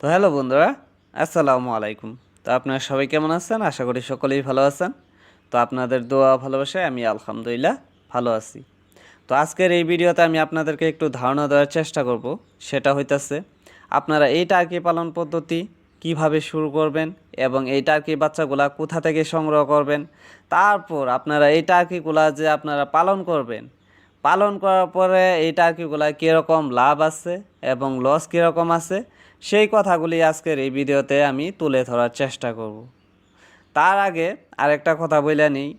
তো হ্যালো বন্ধুরা, আসসালামু আলাইকুম। তো আপনারা সবাই কেমন আছেন? আশা করি সকলেই ভালো আছেন। তো আপনাদের দোয়া ভালোবাসায় আমি আলহামদুলিল্লাহ ভালো আছি। তো আজকের এই ভিডিওতে আমি আপনাদেরকে একটু ধারণা দেওয়ার চেষ্টা করব। সেটা হইতাছে, আপনারা এই টার্কি পালন পদ্ধতি কীভাবে শুরু করবেন এবং এই টার্কি বাচ্চাগুলা কোথা থেকে সংগ্রহ করবেন? তারপর আপনারা এই টার্কিগুলা যে আপনারা পালন করবেন, পালন করার পরে এই টার্কিগুলা কীরকম লাভ আছে এবং লস কীরকম আছে সেই কথাগুলি আজকের এই ভিডিওতে আমি তুলে ধরার চেষ্টা করব। তার আগে আরেকটা কথা বলে নিই।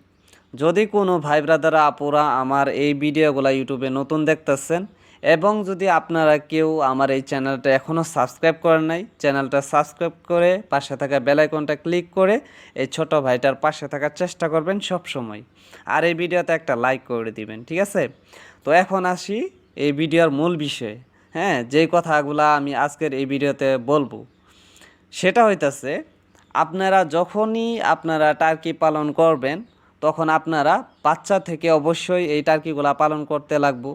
যদি কোনো ভাই ব্রাদার আপুরা আমার এই ভিডিওগুলো ইউটিউবে নতুন দেখতেছেন এবং যদি আপনারা কেউ আমার এই চ্যানেলটা এখনও সাবস্ক্রাইব করেন নাই, চ্যানেলটা সাবস্ক্রাইব করে পাশে থাকা বেলাইকনটা ক্লিক করে এই ছোট ভাইটার পাশে থাকার চেষ্টা করবেন সব সময়। আর এই ভিডিওতে একটা লাইক করে দিবেন, ঠিক আছে? তো এখন আসি এই ভিডিওর মূল বিষয়ে। হ্যাঁ যেই কথাগুলো আমি আজকের এই ভিডিওতে বলব। সেটা হইতাছে, আপনারা যখনই আপনারা টার্কি পালন করবেন, তখন আপনারা বাচ্চা থেকে অবশ্যই এই টার্কিগুলা পালন করতে লাগবো।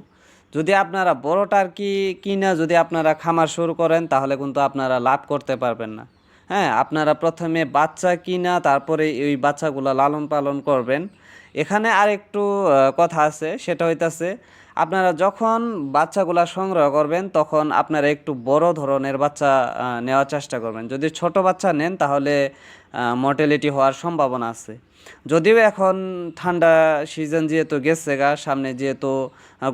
যদি আপনারা বড় টার্কি কিনা যদি আপনারা খামার শুরু করেন, তাহলে কিন্তু আপনারা লাভ করতে পারবেন না। হ্যাঁ আপনারা প্রথমে বাচ্চা কিনা, তারপরে এই বাচ্চাগুলো লালন পালন করবেন। এখানে আরেকটু কথা আছে, সেটা হইতাছে আপনারা যখন বাচ্চাগুলা সংগ্রহ করবেন, তখন আপনারা একটু বড় ধরনের বাচ্চা নেওয়ার চেষ্টা করবেন। যদি ছোট বাচ্চা নেন, তাহলে মর্টেলিটি হওয়ার সম্ভাবনা আছে। যদিও এখন ঠান্ডা সিজন যেহেতু গেছে গা, সামনে যেহেতু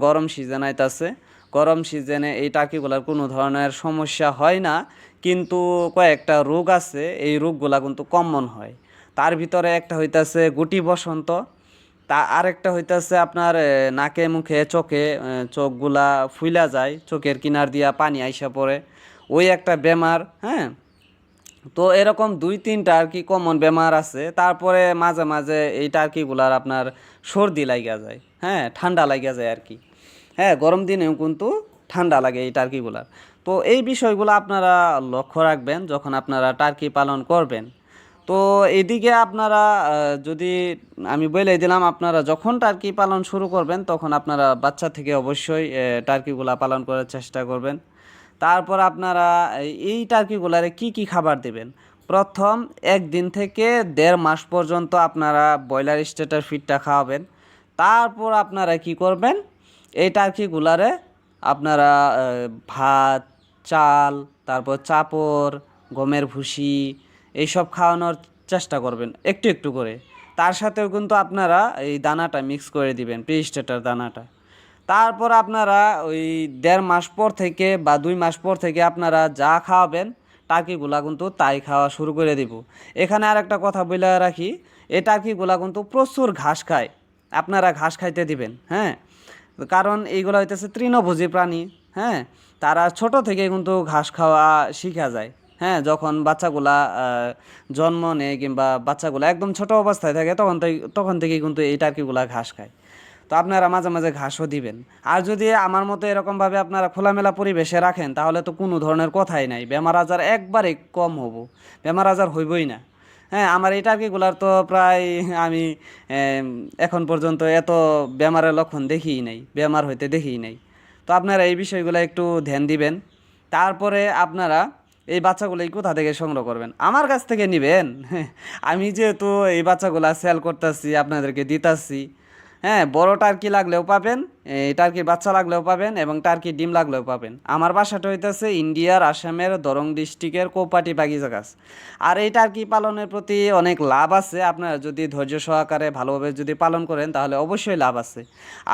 গরম সিজন আইতাছে। গরম সিজনে এই টাকিগুলার কোনো ধরনের সমস্যা হয় না, কিন্তু কয়েকটা রোগ আছে, এই রোগগুলা কিন্তু কমন হয়। তার ভিতরে একটা হইতাছে গুটি বসন্ত। তা আরেকটা হইতেছে আপনার নাকে, মুখে, চোখে চোখগুলা ফুইলা যায়, চোখের কিনার দিয়া পানি আইসা পড়ে। ওই একটা বেমার হ্যাঁ? তো এরকম দুই তিনটা আর কি কমন বেমার আছে। তারপরে মাঝে মাঝে এই টার্কিগুলার আপনার সর্দি লাগিয়া যায় হ্যাঁ? ঠান্ডা লাগিয়া যায় আর কি। হ্যাঁ গরম দিনেও কিন্তু ঠান্ডা লাগে এই টার্কিগুলার। তো এই বিষয়গুলো আপনারা লক্ষ্য রাখবেন যখন আপনারা টার্কি পালন করবেন। তো এদিকে আপনারা যদি আমি বলে দিলাম, আপনারা যখন টার্কি পালন শুরু করবেন, তখন আপনারা বাচ্চা থেকে অবশ্যই টার্কিগুলা পালন করার চেষ্টা করবেন। তারপর আপনারা এই- টার্কিগুলারে কি কি খাবার দেবেন? প্রথম, একদিন থেকে দেড় মাস পর্যন্ত আপনারা ব্রয়লার স্টেটার ফিডটা খাওয়াবেন। তারপর আপনারা কি করবেন? এই টার্কিগুলারে আপনারা ভাত, চাল, তারপর চাপড়, গমের ভুসি এইসব খাওয়ানোর চেষ্টা করবেন, একটু একটু করে। তার সাথেও কিন্তু আপনারা এই দানাটা মিক্স করে দিবেন প্রিস্টেটার দানাটা। তারপর আপনারা ওই দেড় মাস পর থেকে বা দুই মাস পর থেকে আপনারা যা খাওয়াবেন, টার্কিগুলা কিন্তু তাই খাওয়া শুরু করে দিব। এখানে আর একটা কথা বলে রাখি, এই টার্কিগুলা কিন্তু প্রচুর ঘাস খায়। আপনারা ঘাস খাইতে দিবেন হ্যাঁ? কারণ এইগুলো হইতেছে তৃণভোজী প্রাণী হ্যাঁ? তারা ছোট থেকে কিন্তু ঘাস খাওয়া শিখা যায়। হ্যাঁ যখন বাচ্চাগুলা জন্ম নেয় কিংবা বাচ্চাগুলা একদম ছোট অবস্থায় থাকে, তখন তখন থেকেই কিন্তু এই টার্কিগুলা ঘাস খায়। তো আপনারা মাঝে মাঝে ঘাসও দিবেন। আর যদি আমার মতো এরকমভাবে আপনারা খোলামেলা পরিবেশে রাখেন, তাহলে তো কোনো ধরনের কথাই নাই। বেমার আজার একবারে কম হব। বেমার আজার হইবই না। হ্যাঁ আমার এই টার্কিগুলার তো প্রায় আমি এখন পর্যন্ত এত বেমারের লক্ষণ দেখিই নাই, বেমার হইতে দেখিই নাই। তো আপনারা এই বিষয়গুলো একটু ধ্যান দিবেন। তারপরে আপনারা এই বাচ্চাগুলোই কোথা থেকে সংগ্রহ করবেন? আমার কাছ থেকে নেবেন? আমি যেহেতু এই বাচ্চাগুলো সেল করতেছি, আপনাদেরকে দিতাছি হ্যাঁ বড় টার্কি লাগলেও পাবেন টার্কির বাচ্চা লাগলেও পাবেন এবং টার্কির ডিম লাগলেও পাবেন। আমার বাসাটা হইতেছে ইন্ডিয়ার আসামের দরং ডিস্ট্রিক্টের কোপাটি বাগিচা গাছ। আর এই টার্কি পালনের প্রতি অনেক লাভ আছে। আপনারা যদি ধৈর্য সহকারে ভালোভাবে যদি পালন করেন, তাহলে অবশ্যই লাভ আছে।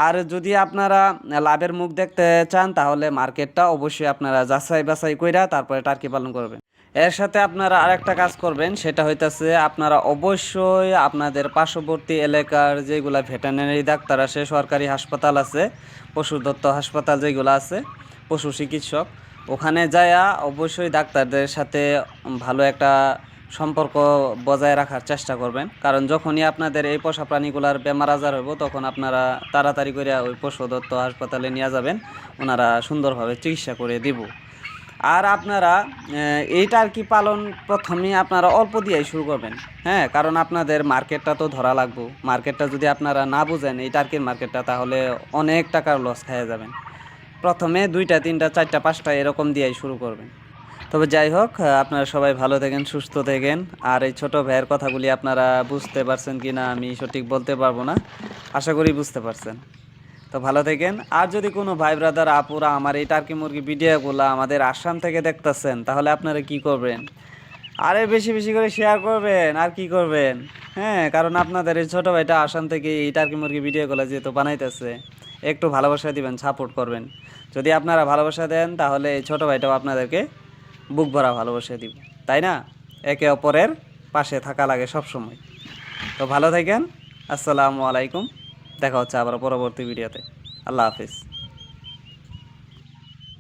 আর যদি আপনারা লাভের মুখ দেখতে চান, তাহলে মার্কেটটা অবশ্যই আপনারা যাচাই বাছাই কইরা তারপরে টার্কি পালন করবেন। এর সাথে আপনারা আরেকটা কাজ করবেন, সেটা হইতাছে আপনারা অবশ্যই আপনাদের পার্শ্ববর্তী এলাকার যেগুলা ভেটেরিনারি ডাক্তার আছে, সরকারি হাসপাতাল আছে, পশু দত্ত হাসপাতাল যেগুলো আছে, পশু চিকিৎসক, ওখানে যায়া অবশ্যই ডাক্তারদের সাথে ভালো একটা সম্পর্ক বজায় রাখার চেষ্টা করবেন। কারণ যখনই আপনাদের এই পোষা প্রাণীগুলার বেমার আজার হইব, তখন আপনারা তাড়াতাড়ি করে ওই পশু দত্ত হাসপাতালে নিয়ে যাবেন, ওনারা সুন্দরভাবে চিকিৎসা করে দিব। আর আপনারা আহ, এই টার্কি পালন প্রথমে আপনারা অল্প দিয়েই শুরু করবেন? হ্যাঁ কারণ আপনাদের মার্কেটটা তো ধরা লাগবো। মার্কেটটা যদি আপনারা না বুঝেন এই টার্কির মার্কেটটা তাহলে অনেক টাকার লস খেয়ে যাবেন। প্রথমে দুইটা তিনটা চারটা পাঁচটা এরকম দিয়েই শুরু করবেন। তবে যাই হোক আপনারা সবাই ভালো থাকেন সুস্থ থাকেন। আর এই ছোট ভাইয়ের কথাগুলি আপনারা বুঝতে পারছেন কি না আমি সঠিক বলতে পারব না। আশা করি বুঝতে পারছেন। তো ভালো থাকেন। আর যদি কোনো ভাই ব্রাদার, আপুরা আমার এই টার্কি মুরগি ভিডিওগুলো আমাদের আসাম থেকে দেখতেছেন, তাহলে আপনারা কি করবেন? আরে বেশি বেশি করে শেয়ার করবেন, আর কি করবেন? হ্যাঁ কারণ আপনাদের এই ছোটো ভাইটা আসাম থেকে এই টার্কি মুরগি ভিডিওগুলো যেহেতু বানাইতেছে, একটু ভালোবাসা দিবেন সাপোর্ট করবেন। যদি আপনারা ভালোবাসা দেন, তাহলে এই ছোটো ভাইটাও আপনাদেরকে বুক ভরা ভালোবাসা দিব। তাই না? একে অপরের পাশে থাকা লাগে সব সময় তো ভালো থাকেন, আসসালামু আলাইকুম। দেখা হচ্ছে আবার পরবর্তী ভিডিওতে আল্লাহ হাফিজ।